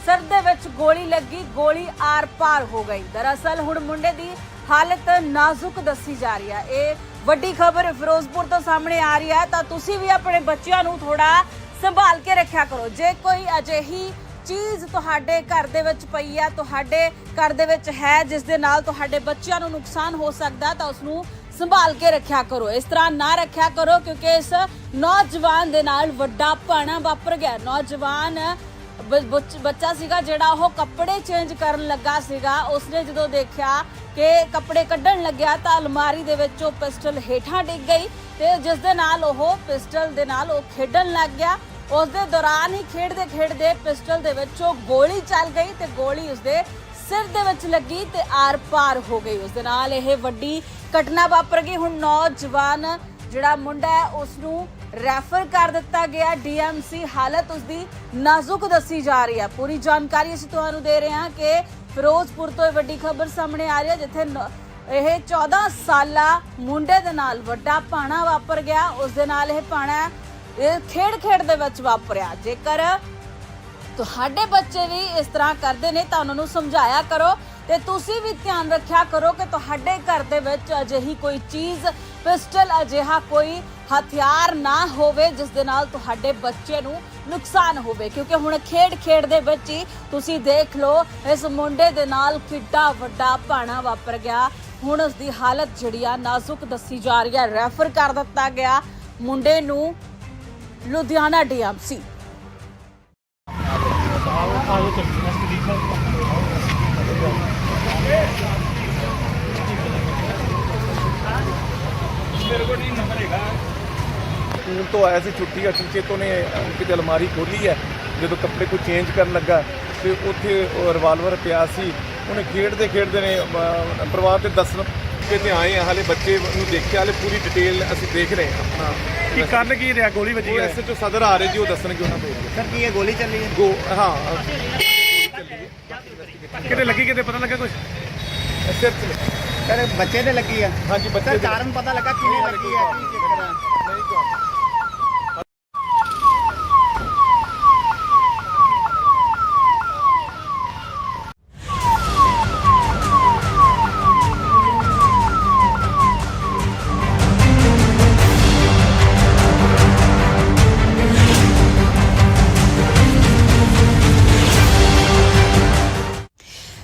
ਸਿਰ ਦੇ ਵਿੱਚ ਗੋਲੀ ਲੱਗੀ। ਗੋਲੀ ਆਰ-ਪਾਰ ਹੋ ਗਈ। ਦਰਅਸਲ ਹੁਣ ਮੁੰਡੇ ਦੀ ਹਾਲਤ ਨਾਜ਼ੁਕ ਦੱਸੀ ਜਾ ਰਹੀ ਹੈ। ਇਹ ਵੱਡੀ ਖਬਰ ਫਿਰੋਜ਼ਪੁਰ ਤੋਂ ਸਾਹਮਣੇ ਆ ਰਹੀ ਹੈ, ਤਾਂ ਤੁਸੀਂ ਵੀ ਆਪਣੇ ਬੱਚਿਆਂ ਨੂੰ ਥੋੜਾ ਸੰਭਾਲ ਕੇ ਰੱਖਿਆ ਕਰੋ। ਜੇ ਕੋਈ ਅਜਿਹੀ ਚੀਜ਼ ਤੁਹਾਡੇ ਘਰ ਦੇ ਵਿੱਚ ਪਈ ਹੈ ਤੁਹਾਡੇ ਘਰ ਦੇ ਵਿੱਚ ਹੈ, ਜਿਸ ਦੇ ਨਾਲ ਤੁਹਾਡੇ ਬੱਚਿਆਂ ਨੂੰ ਨੁਕਸਾਨ ਹੋ ਸਕਦਾ, ਤਾਂ ਉਸ ਨੂੰ ਸੰਭਾਲ ਕੇ ਰੱਖਿਆ ਕਰੋ। ਇਸ ਤਰ੍ਹਾਂ ਨਾ ਰੱਖਿਆ ਕਰੋ, ਕਿਉਂਕਿ ਇਸ ਨੌਜਵਾਨ ਦੇ ਨਾਲ ਵੱਡਾ ਭਾਣਾ ਵਾਪਰ ਗਿਆ। ਨੌਜਵਾਨ ਬੱਚ- ਬੱਚਾ ਸੀਗਾ ਜਿਹੜਾ ਉਹ ਕੱਪੜੇ ਚੇਂਜ ਕਰਨ ਲੱਗਾ ਸੀਗਾ। ਉਸਨੇ ਜਦੋਂ ਦੇਖਿਆ ਕਿ ਕੱਪੜੇ ਕੱਢਣ ਲੱਗਿਆ ਤਾਂ ਅਲਮਾਰੀ ਦੇ ਵਿੱਚ ਉਹ ਪਿਸਟਲ ਹੇਠਾਂ ਡਿੱਗ ਗਈ ਤੇ ਜਿਸ ਦੇ ਨਾਲ ਉਹ ਪਿਸਟਲ ਦੇ ਨਾਲ ਉਹ ਖੇਡਣ ਲੱਗ ਗਿਆ। ਉਸ ਦੇ ਦੌਰਾਨ ਹੀ ਖੇਡਦੇ ਖੇਡਦੇ ਪਿਸਟਲ ਦੇ ਵਿੱਚ ਉਹ ਗੋਲੀ ਚੱਲ ਗਈ ਤੇ ਗੋਲੀ ਉਸਦੇ ਸਿਰ ਦੇ ਵਿੱਚ ਲੱਗੀ ਤੇ ਆਰ-ਪਾਰ ਹੋ ਗਈ। ਉਸ ਦੇ ਨਾਲ ਇਹ ਵੱਡੀ ਘਟਨਾ ਵਾਪਰ ਗਈ। ਹੁਣ ਨੌਜਵਾਨ ਜਿਹੜਾ ਮੁੰਡਾ ਹੈ ਉਸ ਨੂੰ ਰੈਫਰ ਕਰ ਦਿੱਤਾ ਗਿਆ। ਡੀਐਮਸੀ ਹਾਲਤ ਉਸ ਦੀ ਨਾਜ਼ੁਕ ਦੱਸੀ ਜਾ ਰਹੀ ਹੈ। ਪੂਰੀ ਜਾਣਕਾਰੀ ਅਸੀਂ ਤੁਹਾਨੂੰ ਦੇ ਰਹੇ ਹਾਂ ਕਿ ਫਿਰੋਜ਼ਪੁਰ ਤੋਂ ਇਹ ਵੱਡੀ ਖਬਰ ਸਾਹਮਣੇ ਆ ਰਹੀ ਹੈ, ਜਿੱਥੇ ਇਹ 14 ਸਾਲਾ ਮੁੰਡੇ ਦੇ ਨਾਲ ਵੱਡਾ ਪਾਣਾ ਵਾਪਰ ਗਿਆ। ਉਸ ਦੇ ਨਾਲ ਇਹ ਪਾਣਾ ਇਹ ਖੇਡ ਖੇਡ ਦੇ ਵਿੱਚ ਵਾਪਰਿਆ। ਜੇਕਰ ਤੁਹਾਡੇ ਬੱਚੇ ਵੀ ਇਸ ਤਰ੍ਹਾਂ ਕਰਦੇ ਨੇ, ਤਾਂ ਉਹਨਾਂ ਨੂੰ ਸਮਝਾਇਆ ਕਰੋ ਤੇ ਤੁਸੀਂ ਵੀ ਧਿਆਨ ਰੱਖਿਆ ਕਰੋ ਕਿ ਤੁਹਾਡੇ ਘਰ ਦੇ ਵਿੱਚ ਅਜਿਹੀ ਕੋਈ ਚੀਜ਼ ਪਿਸਟਲ ਅਜਿਹਾ ਕੋਈ ਹਥਿਆਰ ਨਾ ਹੋਵੇ ਜਿਸ ਦੇ ਨਾਲ ਤੁਹਾਡੇ ਬੱਚੇ ਨੂੰ ਨੁਕਸਾਨ ਹੋਵੇ। ਕਿਉਂਕਿ ਹੁਣ ਖੇਡ ਖੇਡ ਦੇ ਵਿੱਚ ਹੀ ਤੁਸੀਂ ਦੇਖ ਲਓ, ਇਸ ਮੁੰਡੇ ਦੇ ਨਾਲ ਕਿੱਡਾ ਵੱਡਾ ਭਾਣਾ ਵਾਪਰ ਗਿਆ। ਹੁਣ ਉਸ ਦੀ ਹਾਲਤ ਜਿਹੜੀ ਆ ਨਾਜ਼ੁਕ ਦੱਸੀ ਜਾ ਰਹੀ ਹੈ ਰੈਫਰ ਕਰ ਦਿੱਤਾ ਗਿਆ ਮੁੰਡੇ ਨੂੰ ਲੁਧਿਆਣਾ ਡੀਐਮਸੀ। ਆਜੋ ਚੱਲ ਮੇਰੇ ਕੋਲ ਨਹੀਂ ਨੰਬਰ ਹੈਗਾ। ਸਕੂਲ ਤੋਂ ਆਇਆ ਸੀ ਛੁੱਟੀ ਕਰਕੇ ਚੇਤੋ ਨੇ ਕਿਤੇ ਅਲਮਾਰੀ ਖੋਲੀ ਹੈ ਜਦੋਂ ਕੱਪੜੇ ਕੋਈ ਚੇਂਜ ਕਰਨ ਲੱਗਾ ਤੇ ਉੱਥੇ ਰਿਵਾਲਵਰ ਪਿਆ ਸੀ। ਉਹਨੇ ਖੇਡਦੇ ਖੇਡਦੇ ਨੇ ਪਰਿਵਾਰ ਤੇ ਦੱਸਣ ਕਿ ਤੇ ਆਏ ਆ। ਹਾਲੇ ਬੱਚੇ ਨੂੰ ਦੇਖਿਆ ਹਾਲੇ ਪੂਰੀ ਡਿਟੇਲ ਅਸੀਂ ਦੇਖ ਰਹੇ ਹਾਂ ਆਪਣਾ। ਕੀ ਕਾਰਨ ਕੀ ਰਿਹਾ? ਗੋਲੀ ਵੱਜੀ ਹੈ? ਐਸਐਚਓ ਸਦਰ ਆ ਰਹੇ ਜੀ ਉਹ ਦੱਸਣਗੇ ਉਹਨਾਂ ਤੋਂ ਸਰ ਕੀ ਇਹ ਗੋਲੀ ਚੱਲੀ ਹੈ? ਗੋ ਹਾਂ। ਕਿਤੇ ਲੱਗੀ ਕਿਤੇ? ਪਤਾ ਲੱਗਾ ਕੁਝ ਸਿਰ 'ਚ। ਸਰ ਬੱਚੇ ਤੇ ਲੱਗੀ ਆ ਹਾਂਜੀ ਬੱਚੇ ਸਰ ਦੇ- ਕਾਰਨ ਪਤਾ ਲੱਗਾ ਕਿਵੇਂ ਲੱਗੀ ਆ ਕੀ ਚੱਕਰ ਆ ਨਹੀਂ ਗਾ।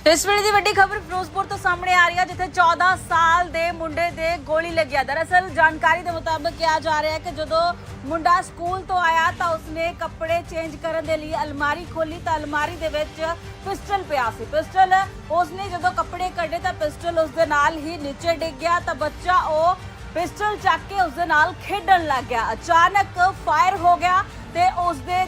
ਇਸ ਵੇਲੇ ਦੀ ਵੱਡੀ ਖਬਰ ਫਿਰੋਜ਼ਪੁਰ ਤੋਂ 14 ਸਾਲ ਦੇ ਮੁੰਡੇ ਦੇ ਗੋਲੀ ਲੱਗਿਆ ਦਰਅਸਲ ਜਾਣਕਾਰੀ ਦੇ ਮੁਤਾਬਕ ਕਿਹਾ ਜਾ ਰਿਹਾ ਹੈ ਕਿ ਜਦੋਂ ਮੁੰਡਾ ਸਕੂਲ ਤੋਂ ਆਇਆ ਤਾਂ ਉਸਨੇ ਕੱਪੜੇ ਚੇਂਜ ਕਰਨ ਦੇ ਲਈ ਅਲਮਾਰੀ ਖੋਲੀ ਤਾਂ ਅਲਮਾਰੀ ਦੇ ਵਿੱਚ ਪਿਸਟਲ ਪਿਆ ਸੀ। ਪਿਸਟਲ ਉਸਨੇ ਜਦੋਂ ਕੱਪੜੇ ਕੱਢੇ ਤਾਂ ਪਿਸਟਲ ਉਸਦੇ ਨਾਲ ਹੀ ਨੀਚੇ ਡਿੱਗ ਗਿਆ ਤਾਂ ਬੱਚਾ ਉਹ ਪਿਸਟਲ ਚੱਕ ਕੇ ਉਸਦੇ ਨਾਲ ਖੇਡਣ ਲੱਗ ਗਿਆ। ਅਚਾਨਕ ਫਾਇਰ ਹੋ ਗਿਆ ਤੇ ਉਸਦੇ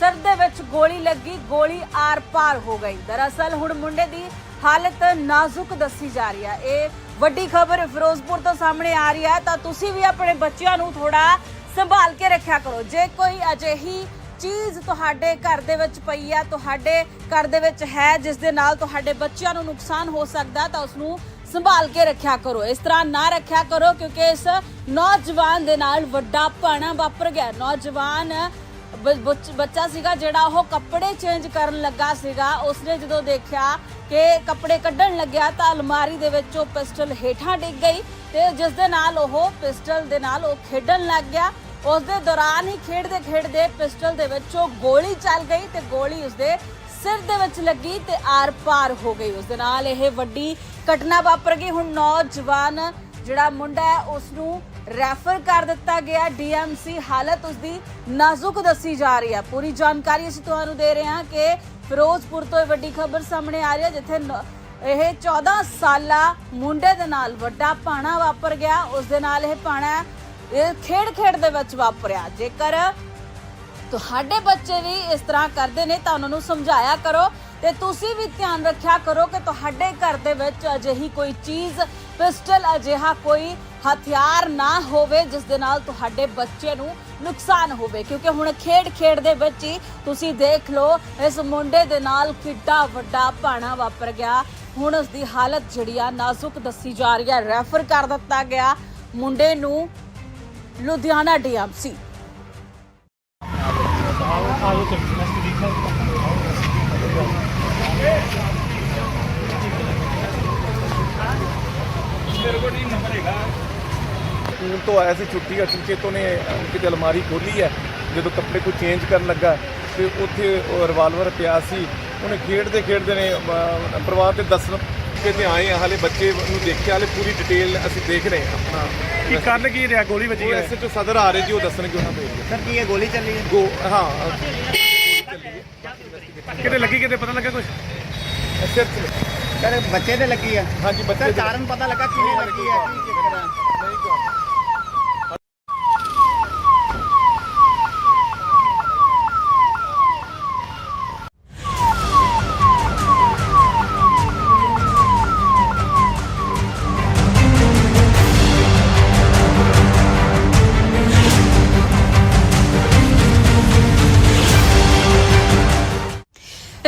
ਸਿਰ ਦੇ ਵਿੱਚ ਗੋਲੀ ਲੱਗੀ। ਗੋਲੀ ਆਰ-ਪਾਰ ਹੋ ਗਈ। ਦਰਅਸਲ ਹੁਣ ਮੁੰਡੇ ਦੀ ਹਾਲਤ ਨਾਜ਼ੁਕ ਦੱਸੀ ਜਾ ਰਹੀ ਹੈ। ਇਹ ਵੱਡੀ ਖਬਰ ਫਿਰੋਜ਼ਪੁਰ ਤੋਂ ਸਾਹਮਣੇ ਆ ਰਹੀ ਹੈ, ਤਾਂ ਤੁਸੀਂ ਵੀ ਆਪਣੇ ਬੱਚਿਆਂ ਨੂੰ ਥੋੜਾ ਸੰਭਾਲ ਕੇ ਰੱਖਿਆ ਕਰੋ। ਜੇ ਕੋਈ ਅਜਿਹੀ ਚੀਜ਼ ਤੁਹਾਡੇ ਘਰ ਦੇ ਵਿੱਚ ਪਈ ਆ ਤੁਹਾਡੇ ਘਰ ਦੇ ਵਿੱਚ ਹੈ, ਜਿਸ ਦੇ ਨਾਲ ਤੁਹਾਡੇ ਬੱਚਿਆਂ ਨੂੰ ਨੁਕਸਾਨ ਹੋ ਸਕਦਾ ਤਾਂ ਉਸ ਨੂੰ ਸੰਭਾਲ ਕੇ ਰੱਖਿਆ ਕਰੋ। ਇਸ ਤਰ੍ਹਾਂ ਨਾ ਰੱਖਿਆ ਕਰੋ, ਕਿਉਂਕਿ ਇਸ ਨੌਜਵਾਨ ਦੇ ਨਾਲ ਵੱਡਾ ਭਾਣਾ ਵਾਪਰ ਗਿਆ। ਨੌਜਵਾਨ ਬ- ਬੱਚ- ਬੱਚਾ ਸੀਗਾ ਜਿਹੜਾ ਉਹ ਕੱਪੜੇ ਚੇਂਜ ਕਰਨ ਲੱਗਾ ਸੀਗਾ। ਉਸਨੇ ਜਦੋਂ ਦੇਖਿਆ ਕਿ ਕੱਪੜੇ ਕੱਢਣ ਲੱਗਿਆ ਤਾਂ ਅਲਮਾਰੀ ਦੇ ਵਿੱਚ ਉਹ ਪਿਸਟਲ ਹੇਠਾਂ ਡਿੱਗ ਗਈ ਤੇ ਜਿਸ ਦੇ ਨਾਲ ਉਹ ਪਿਸਟਲ ਦੇ ਨਾਲ ਉਹ ਖੇਡਣ ਲੱਗ ਗਿਆ। ਉਸ ਦੇ ਦੌਰਾਨ ਹੀ ਖੇਡਦੇ ਖੇਡਦੇ ਪਿਸਟਲ ਦੇ ਵਿੱਚ ਉਹ ਗੋਲੀ ਚੱਲ ਗਈ ਤੇ ਗੋਲੀ ਉਸਦੇ ਸਿਰ ਦੇ ਵਿੱਚ ਲੱਗੀ ਤੇ ਆਰ-ਪਾਰ ਹੋ ਗਈ। ਉਸ ਦੇ ਨਾਲ ਇਹ ਵੱਡੀ ਘਟਨਾ ਵਾਪਰ ਗਈ। ਹੁਣ ਨੌਜਵਾਨ ਜਿਹੜਾ ਮੁੰਡਾ ਹੈ ਉਸ ਨੂੰ ਰੈਫਰ ਕਰ ਦਿੱਤਾ ਗਿਆ। ਡੀਐਮਸੀ ਹਾਲਤ ਉਸ ਦੀ ਨਾਜ਼ੁਕ ਦੱਸੀ ਜਾ ਰਹੀ ਹੈ। ਪੂਰੀ ਜਾਣਕਾਰੀ ਅਸੀਂ ਤੁਹਾਨੂੰ ਦੇ ਰਹੇ ਹਾਂ ਕਿ ਫਿਰੋਜ਼ਪੁਰ ਤੋਂ ਇਹ ਵੱਡੀ ਖਬਰ ਸਾਹਮਣੇ ਆ ਰਹੀ ਹੈ, ਜਿੱਥੇ ਇਹ 14 ਸਾਲਾ ਮੁੰਡੇ ਦੇ ਨਾਲ ਵੱਡਾ ਪਾਣਾ ਵਾਪਰ ਗਿਆ। ਉਸ ਦੇ ਨਾਲ ਇਹ ਪਾਣਾ ਇਹ ਖੇਡ ਖੇਡ ਦੇ ਵਿੱਚ ਵਾਪਰਿਆ। ਜੇਕਰ ਤੁਹਾਡੇ ਬੱਚੇ ਵੀ ਇਸ ਤਰ੍ਹਾਂ ਕਰਦੇ ਨੇ, ਤਾਂ ਉਹਨਾਂ ਨੂੰ ਸਮਝਾਇਆ ਕਰੋ ਤੇ ਤੁਸੀਂ ਵੀ ਧਿਆਨ ਰੱਖਿਆ ਕਰੋ ਕਿ ਤੁਹਾਡੇ ਘਰ ਦੇ ਵਿੱਚ ਅਜਿਹੀ ਕੋਈ ਚੀਜ਼ ਪਿਸਟਲ ਅਜਿਹਾ ਕੋਈ ਹਥਿਆਰ ਨਾ ਹੋਵੇ ਜਿਸ ਦੇ ਨਾਲ ਤੁਹਾਡੇ ਬੱਚੇ ਨੂੰ ਨੁਕਸਾਨ ਹੋਵੇ। ਕਿਉਂਕਿ ਹੁਣ ਖੇਡ ਖੇਡ ਦੇ ਵਿੱਚ ਹੀ ਤੁਸੀਂ ਦੇਖ ਲਓ, ਇਸ ਮੁੰਡੇ ਦੇ ਨਾਲ ਕਿੱਡਾ ਵੱਡਾ ਭਾਣਾ ਵਾਪਰ ਗਿਆ। ਹੁਣ ਉਸ ਦੀ ਹਾਲਤ ਜਿਹੜੀ ਆ ਨਾਜ਼ੁਕ ਦੱਸੀ ਜਾ ਰਹੀ ਹੈ ਰੈਫਰ ਕਰ ਦਿੱਤਾ ਗਿਆ ਮੁੰਡੇ ਨੂੰ ਲੁਧਿਆਣਾ ਡੀਐਮਸੀ। ਆਜੋ ਚੱਲੀਏ ਮੇਰੇ ਕੋਲ ਨਹੀਂ ਨੰਬਰ ਹੈਗਾ। ਸਕੂਲ ਤੋਂ ਆਇਆ ਸੀ ਛੁੱਟੀ ਅਸਲ 'ਚ ਤੋਂ ਨੇ ਕਿਤੇ ਅਲਮਾਰੀ ਖੋਲੀ ਹੈ ਜਦੋਂ ਕੱਪੜੇ ਕੋਈ ਚੇਂਜ ਕਰਨ ਲੱਗਾ ਤੇ ਉੱਥੇ ਰਿਵਾਲਵਰ ਪਿਆ ਸੀ। ਉਹਨੇ ਖੇਡਦੇ ਖੇਡਦੇ ਨੇ ਪਰਿਵਾਰ ਤੇ ਦੱਸਣ ਕਿ ਤੇ ਆਏ ਆ ਹਾਲੇ ਬੱਚੇ ਨੂੰ ਦੇਖਿਆ ਹਾਲੇ ਪੂਰੀ ਡਿਟੇਲ ਅਸੀਂ ਦੇਖ ਰਹੇ ਹਾਂ ਆਪਣਾ। ਕੀ ਕਾਰਨ ਕੀ ਰਿਹਾ? ਗੋਲੀ ਵੱਜੀ ਹੈ। ਐਸਐਚਓ ਸਦਰ ਆ ਰਹੇ ਜੀ ਉਹ ਦੱਸਣਗੇ ਉਹਨਾਂ ਦੇ ਸਰ ਕੀ ਇਹ ਗੋਲੀ ਚੱਲੀ ਹੈ? ਗੋ ਹਾਂ। ਕਿਤੇ ਲੱਗੀ ਕਿਤੇ ਪਤਾ ਲੱਗਾ ਕੁਝ ਸਿਰ ਸਰ ਬੱਚੇ ਤੇ ਲੱਗੀ ਹੈ ਹਾਂਜੀ ਬੱਚੇ ਕਾਰਨ ਪਤਾ ਲੱਗਾ ਕਿਵੇਂ ਲੱਗੀ ਹੈ ਕੀ ਚੱਕਰ ਹੈ ਨਹੀਂ।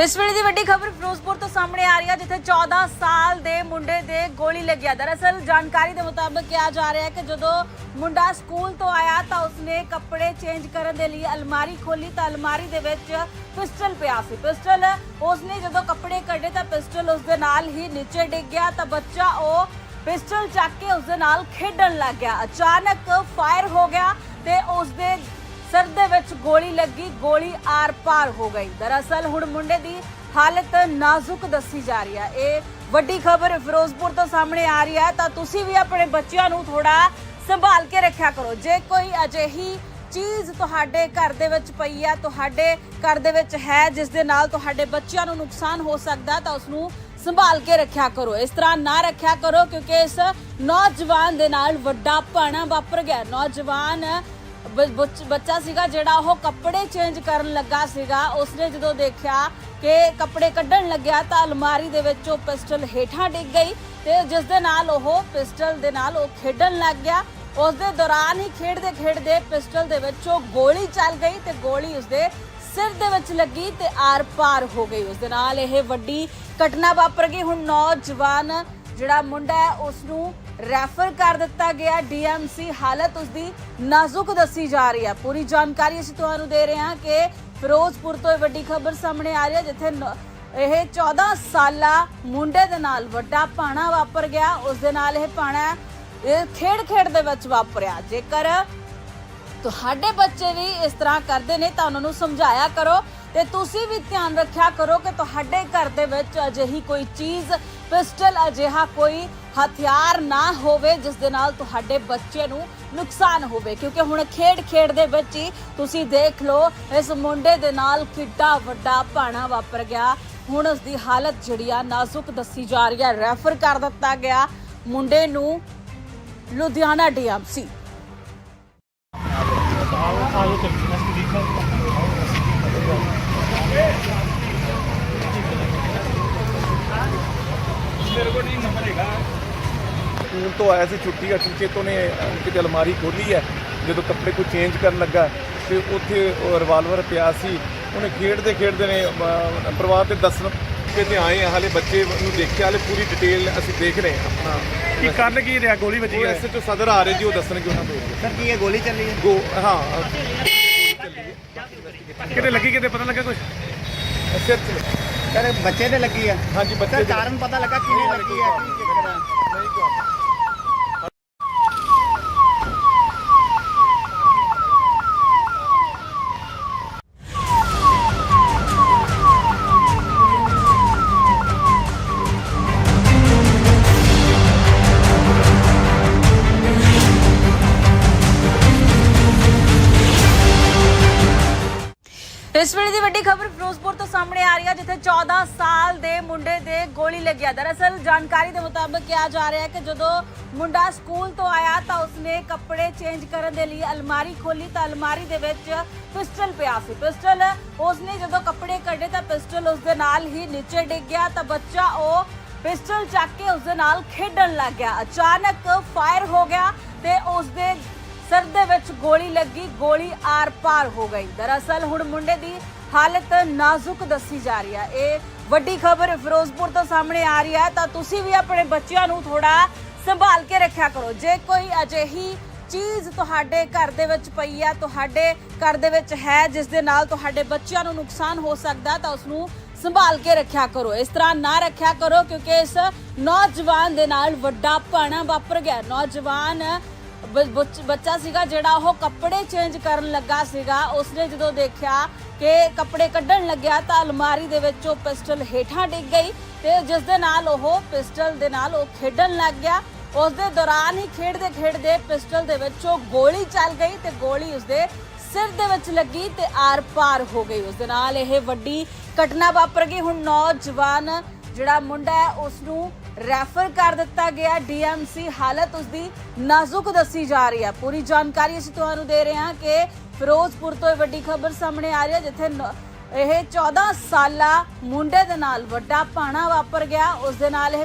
ਇਸ ਵੇਲੇ ਦੀ ਵੱਡੀ ਖਬਰ ਫਿਰੋਜ਼ਪੁਰ ਤੋਂ ਸਾਹਮਣੇ ਆ ਰਹੀ ਹੈ, ਜਿੱਥੇ 14 ਸਾਲ ਦੇ ਮੁੰਡੇ ਦੇ ਗੋਲੀ ਲੱਗਿਆ ਦਰਅਸਲ ਜਾਣਕਾਰੀ ਦੇ ਮੁਤਾਬਕ ਕਿਹਾ ਜਾ ਰਿਹਾ ਹੈ ਕਿ ਜਦੋਂ ਮੁੰਡਾ ਸਕੂਲ ਤੋਂ ਆਇਆ ਤਾਂ ਉਸਨੇ ਕੱਪੜੇ ਚੇਂਜ ਕਰਨ ਦੇ ਲਈ ਅਲਮਾਰੀ ਖੋਲੀ ਤਾਂ ਅਲਮਾਰੀ ਦੇ ਵਿੱਚ ਪਿਸਟਲ ਪਿਆ ਸੀ। ਪਿਸਟਲ ਉਸਨੇ ਜਦੋਂ ਕੱਪੜੇ ਕੱਢੇ ਤਾਂ ਪਿਸਟਲ ਉਸਦੇ ਨਾਲ ਹੀ ਨੀਚੇ ਡਿੱਗ ਗਿਆ ਤਾਂ ਬੱਚਾ ਉਹ ਪਿਸਟਲ ਚੱਕ ਕੇ ਉਸਦੇ ਨਾਲ ਖੇਡਣ ਲੱਗ ਗਿਆ। ਅਚਾਨਕ ਫਾਇਰ ਹੋ ਗਿਆ ਤੇ ਉਸਦੇ ਸਿਰ ਦੇ ਵਿੱਚ ਗੋਲੀ ਲੱਗੀ, ਗੋਲੀ ਆਰ-ਪਾਰ ਹੋ ਗਈ। ਦਰਅਸਲ ਹੁਣ ਮੁੰਡੇ ਦੀ ਹਾਲਤ ਨਾਜ਼ੁਕ ਦੱਸੀ ਜਾ ਰਹੀ ਹੈ। ਇਹ ਵੱਡੀ ਖਬਰ ਫਿਰੋਜ਼ਪੁਰ ਤੋਂ ਸਾਹਮਣੇ ਆ ਰਹੀ ਹੈ, ਤਾਂ ਤੁਸੀਂ ਵੀ ਆਪਣੇ ਬੱਚਿਆਂ ਨੂੰ ਥੋੜਾ ਸੰਭਾਲ ਕੇ ਰੱਖਿਆ ਕਰੋ। ਜੇ ਕੋਈ ਅਜਿਹੀ ਚੀਜ਼ ਤੁਹਾਡੇ ਘਰ ਦੇ ਵਿੱਚ ਪਈ ਹੈ, ਤੁਹਾਡੇ ਘਰ ਦੇ ਵਿੱਚ ਹੈ, ਜਿਸ ਦੇ ਨਾਲ ਤੁਹਾਡੇ ਬੱਚਿਆਂ ਨੂੰ ਨੁਕਸਾਨ ਹੋ ਸਕਦਾ ਤਾਂ ਉਸ ਨੂੰ ਸੰਭਾਲ ਕੇ ਰੱਖਿਆ ਕਰੋ। ਇਸ ਤਰ੍ਹਾਂ ਨਾ ਰੱਖਿਆ ਕਰੋ, ਕਿਉਂਕਿ ਇਸ ਨੌਜਵਾਨ ਦੇ ਨਾਲ ਵੱਡਾ ਭਾਣਾ ਵਾਪਰ ਗਿਆ। ਨੌਜਵਾਨ ਬ- ਬੱਚ- ਬੱਚਾ ਸੀਗਾ ਜਿਹੜਾ ਉਹ ਕੱਪੜੇ ਚੇਂਜ ਕਰਨ ਲੱਗਾ ਸੀਗਾ। ਉਸਨੇ ਜਦੋਂ ਦੇਖਿਆ ਕਿ ਕੱਪੜੇ ਕੱਢਣ ਲੱਗਿਆ ਤਾਂ ਅਲਮਾਰੀ ਦੇ ਵਿੱਚ ਉਹ ਪਿਸਟਲ ਹੇਠਾਂ ਡਿੱਗ ਗਈ ਤੇ ਜਿਸ ਦੇ ਨਾਲ ਉਹ ਪਿਸਟਲ ਦੇ ਨਾਲ ਉਹ ਖੇਡਣ ਲੱਗ ਗਿਆ। ਉਸ ਦੇ ਦੌਰਾਨ ਹੀ ਖੇਡਦੇ ਖੇਡਦੇ ਪਿਸਟਲ ਦੇ ਵਿੱਚ ਉਹ ਗੋਲੀ ਚੱਲ ਗਈ ਤੇ ਗੋਲੀ ਉਸਦੇ ਸਿਰ ਦੇ ਵਿੱਚ ਲੱਗੀ ਤੇ ਆਰ-ਪਾਰ ਹੋ ਗਈ। ਉਸ ਦੇ ਨਾਲ ਇਹ ਵੱਡੀ ਘਟਨਾ ਵਾਪਰ ਗਈ। ਹੁਣ ਨੌਜਵਾਨ ਜਿਹੜਾ ਮੁੰਡਾ ਹੈ ਉਸ ਨੂੰ ਰੈਫਰ ਕਰ ਦਿੱਤਾ ਗਿਆ। ਡੀਐਮਸੀ ਹਾਲਤ ਉਸ ਦੀ ਨਾਜ਼ੁਕ ਦੱਸੀ ਜਾ ਰਹੀ ਹੈ। ਪੂਰੀ ਜਾਣਕਾਰੀ ਅਸੀਂ ਤੁਹਾਨੂੰ ਦੇ ਰਹੇ ਹਾਂ ਕਿ ਫਿਰੋਜ਼ਪੁਰ ਤੋਂ ਇਹ ਵੱਡੀ ਖਬਰ ਸਾਹਮਣੇ ਆ ਰਹੀ ਹੈ, ਜਿੱਥੇ ਇਹ 14 ਸਾਲਾ ਮੁੰਡੇ ਦੇ ਨਾਲ ਵੱਡਾ ਪਾਣਾ ਵਾਪਰ ਗਿਆ। ਉਸ ਦੇ ਨਾਲ ਇਹ ਪਾਣਾ ਇਹ ਖੇਡ ਖੇਡ ਦੇ ਵਿੱਚ ਵਾਪਰਿਆ। ਜੇਕਰ ਤੁਹਾਡੇ ਬੱਚੇ ਵੀ ਇਸ ਤਰ੍ਹਾਂ ਕਰਦੇ ਨੇ, ਤਾਂ ਉਹਨਾਂ ਨੂੰ ਸਮਝਾਇਆ ਕਰੋ ਤੇ ਤੁਸੀਂ ਵੀ ਧਿਆਨ ਰੱਖਿਆ ਕਰੋ ਕਿ ਤੁਹਾਡੇ ਘਰ ਦੇ ਵਿੱਚ ਅਜਿਹੀ ਕੋਈ ਚੀਜ਼, ਪਿਸਟਲ ਅਜਿਹਾ ਕੋਈ ਹਥਿਆਰ ਨਾ ਹੋਵੇ, ਜਿਸ ਦੇ ਨਾਲ ਤੁਹਾਡੇ ਬੱਚੇ ਨੂੰ ਨੁਕਸਾਨ ਹੋਵੇ। ਕਿਉਂਕਿ ਹੁਣ ਖੇਡ ਖੇਡ ਦੇ ਵਿੱਚ ਹੀ ਤੁਸੀਂ ਦੇਖ ਲਓ, ਇਸ ਮੁੰਡੇ ਦੇ ਨਾਲ ਕਿੱਡਾ ਵੱਡਾ ਭਾਣਾ ਵਾਪਰ ਗਿਆ। ਹੁਣ ਉਸ ਦੀ ਹਾਲਤ ਜਿਹੜੀ ਆ ਨਾਜ਼ੁਕ ਦੱਸੀ ਜਾ ਰਹੀ ਹੈ ਰੈਫਰ ਕਰ ਦਿੱਤਾ ਗਿਆ ਮੁੰਡੇ ਨੂੰ ਲੁਧਿਆਣਾ ਡੀਐਮਸੀ। ਆਜੋ ਚੱਲੀਏ ਮੇਰੇ ਕੋਲ ਨਹੀਂ ਨੰਬਰ ਹੈਗਾ। ਸਕੂਲ ਤੋਂ ਆਇਆ ਸੀ ਛੁੱਟੀ ਅਸਲ 'ਚ ਤੋਂ ਨੇ ਕਿਤੇ ਅਲਮਾਰੀ ਖੋਲੀ ਹੈ ਜਦੋਂ ਕੱਪੜੇ ਕੋਈ ਚੇਂਜ ਕਰਨ ਲੱਗਾ ਤੇ ਉੱਥੇ ਰਿਵਾਲਵਰ ਪਿਆ ਸੀ। ਉਹਨੇ ਖੇਡਦੇ ਖੇਡਦੇ ਨੇ ਪਰਿਵਾਰ ਤੇ ਦੱਸਣ ਕਿ ਤੇ ਆਏ ਆ ਹਾਲੇ ਬੱਚੇ ਨੂੰ ਦੇਖਿਆ ਹਾਲੇ ਪੂਰੀ ਡਿਟੇਲ ਅਸੀਂ ਦੇਖ ਰਹੇ ਹਾਂ। ਆਪਣਾ ਕੀ ਕਾਰਨ ਕੀ ਰਿਹਾ? ਗੋਲੀ ਵੱਜੀ ਹੈ? ਐਸਐਚਓ ਸਦਰ ਆ ਰਹੇ ਜੀ ਉਹ ਦੱਸਣਗੇ ਉਹਨਾਂ ਦੇ ਸਰ ਕੀ ਇਹ ਗੋਲੀ ਚੱਲੀ ਹੈ? ਗੋ ਹਾਂ। ਕਿਤੇ ਲੱਗੀ ਕਿਤੇ ਪਤਾ ਲੱਗਾ ਕੁਝ ਸਿਰ ਸਰ ਬੱਚੇ ਤੇ ਲੱਗੀ ਹੈ? ਹਾਂਜੀ ਬੱਚੇ ਦੇ- ਕਾਰਨ ਪਤਾ ਲੱਗਾ ਕਿਵੇਂ ਲੱਗੀ ਹੈ? ਕੀ ਚੱਕਰ ਹੈ ਨਹੀਂ। ਕਿਉਂ 14 ਸਾਲ ਦੇ ਮੁੰਡੇ ਦੇ ਗੋਲੀ ਲੱਗਿਆ ਦਰਅਸਲ ਜਾਣਕਾਰੀ ਦੇ ਮੁਤਾਬਕ ਕਿਹਾ ਜਾ ਰਿਹਾ ਹੈ ਕਿ ਜਦੋਂ ਮੁੰਡਾ ਸਕੂਲ ਤੋਂ ਆਇਆ ਤਾਂ ਉਸਨੇ ਕੱਪੜੇ ਚੇਂਜ ਕਰਨ ਦੇ ਲਈ ਅਲਮਾਰੀ ਖੋਲੀ ਤਾਂ ਅਲਮਾਰੀ ਦੇ ਵਿੱਚ ਪਿਸਟਲ ਪਿਆ ਸੀ। ਪਿਸਟਲ ਉਸਨੇ ਜਦੋਂ ਕੱਪੜੇ ਕੱਢੇ ਤਾਂ ਪਿਸਟਲ ਉਸਦੇ ਨਾਲ ਹੀ ਨੀਚੇ ਡਿੱਗ ਗਿਆ ਤਾਂ ਬੱਚਾ ਉਹ ਪਿਸਟਲ ਚੱਕ ਕੇ ਉਸਦੇ ਨਾਲ ਖੇਡਣ ਲੱਗ ਗਿਆ। ਅਚਾਨਕ ਫਾਇਰ ਹੋ ਗਿਆ ਤੇ ਉਸਦੇ ਸਿਰ ਦੇ ਵਿੱਚ ਗੋਲੀ ਲੱਗੀ। ਗੋਲੀ ਆਰ-ਪਾਰ ਹੋ ਗਈ। ਦਰਅਸਲ ਹੁਣ ਮੁੰਡੇ ਦੀ ਹਾਲਤ ਨਾਜ਼ੁਕ ਦੱਸੀ ਜਾ ਰਹੀ ਹੈ। ਇਹ ਵੱਡੀ ਖਬਰ ਫਿਰੋਜ਼ਪੁਰ ਤੋਂ ਸਾਹਮਣੇ ਆ ਰਹੀ ਹੈ, ਤਾਂ ਤੁਸੀਂ ਵੀ ਆਪਣੇ ਬੱਚਿਆਂ ਨੂੰ ਥੋੜਾ ਸੰਭਾਲ ਕੇ ਰੱਖਿਆ ਕਰੋ। ਜੇ ਕੋਈ ਅਜਿਹੀ ਚੀਜ਼ ਤੁਹਾਡੇ ਘਰ ਦੇ ਵਿੱਚ ਪਈ ਆ, ਤੁਹਾਡੇ ਘਰ ਦੇ ਵਿੱਚ ਹੈ, ਜਿਸ ਦੇ ਨਾਲ ਤੁਹਾਡੇ ਬੱਚਿਆਂ ਨੂੰ ਨੁਕਸਾਨ ਹੋ ਸਕਦਾ, ਤਾਂ ਉਸ ਨੂੰ ਸੰਭਾਲ ਕੇ ਰੱਖਿਆ ਕਰੋ। ਇਸ ਤਰ੍ਹਾਂ ਨਾ ਰੱਖਿਆ ਕਰੋ, ਕਿਉਂਕਿ ਇਸ ਨੌਜਵਾਨ ਦੇ ਨਾਲ ਵੱਡਾ ਭਾਣਾ ਵਾਪਰ ਗਿਆ। ਨੌਜਵਾਨ ਬੱਚ- ਬੱਚਾ ਸੀਗਾ ਜਿਹੜਾ ਉਹ ਕੱਪੜੇ ਚੇਂਜ ਕਰਨ ਲੱਗਾ ਸੀਗਾ। ਉਸਨੇ ਜਦੋਂ ਦੇਖਿਆ ਕਿ ਕੱਪੜੇ ਕੱਢਣ ਲੱਗਿਆ ਤਾਂ ਅਲਮਾਰੀ ਦੇ ਵਿੱਚ ਉਹ ਪਿਸਟਲ ਹੇਠਾਂ ਡਿੱਗ ਗਈ ਤੇ ਜਿਸ ਦੇ ਨਾਲ ਉਹ ਪਿਸਟਲ ਦੇ ਨਾਲ ਉਹ ਖੇਡਣ ਲੱਗ ਗਿਆ। ਉਸ ਦੇ ਦੌਰਾਨ ਹੀ ਖੇਡਦੇ ਖੇਡਦੇ ਪਿਸਟਲ ਦੇ ਵਿੱਚ ਉਹ ਗੋਲੀ ਚੱਲ ਗਈ ਤੇ ਗੋਲੀ ਉਸਦੇ ਸਿਰ ਦੇ ਵਿੱਚ ਲੱਗੀ ਤੇ ਆਰ-ਪਾਰ ਹੋ ਗਈ। ਉਸ ਦੇ ਨਾਲ ਇਹ ਵੱਡੀ ਘਟਨਾ ਵਾਪਰ ਗਈ। ਹੁਣ ਨੌਜਵਾਨ ਜਿਹੜਾ ਮੁੰਡਾ ਹੈ ਉਸ ਨੂੰ ਰੈਫਰ ਕਰ ਦਿੱਤਾ ਗਿਆ। ਡੀਐਮਸੀ ਹਾਲਤ ਉਸ ਦੀ ਨਾਜ਼ੁਕ ਦੱਸੀ ਜਾ ਰਹੀ ਹੈ। ਪੂਰੀ ਜਾਣਕਾਰੀ ਅਸੀਂ ਤੁਹਾਨੂੰ ਦੇ ਰਹੇ ਹਾਂ ਕਿ ਫਿਰੋਜ਼ਪੁਰ ਤੋਂ ਇਹ ਵੱਡੀ ਖਬਰ ਸਾਹਮਣੇ ਆ ਰਹੀ ਹੈ, ਜਿੱਥੇ ਇਹ 14 ਸਾਲਾ ਮੁੰਡੇ ਦੇ ਨਾਲ ਵੱਡਾ ਭਾਣਾ ਵਾਪਰ ਗਿਆ। ਉਸ ਦੇ ਨਾਲ ਇਹ